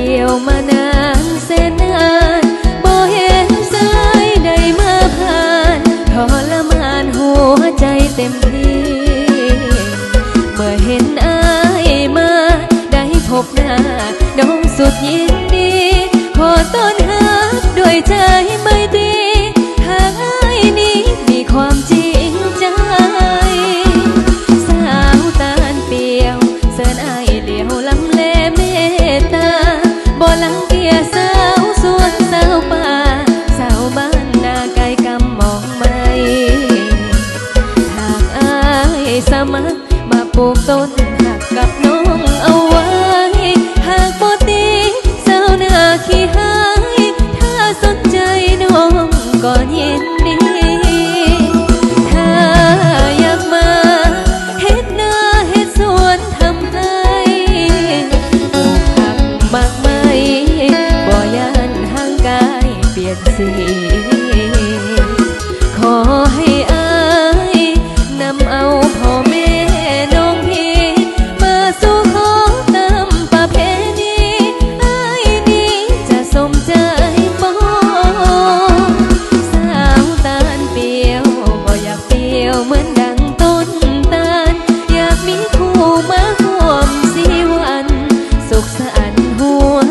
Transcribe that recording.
ที่ยวมานานเส้นนานบ่เห็นสายใดมาผ่านทรมานหัวใจเต็มที่ เมื่อเห็นอายมาได้พบหน้าน้องสุดยินดี ขอต้อนรับด้วยใจไม่ตี สมัครมาปลูกต้นหักกับน้องเอาไว้ หากบ่ตีสาวหน้าขี้หาย ถ้าสนใจน้องก็ยินดี ถ้าอยากมาเฮ็ดนาเฮ็ดสวนทำให้ปลูกผักมากมายบ่ยานห่างกายเปลี่ยนสี mundo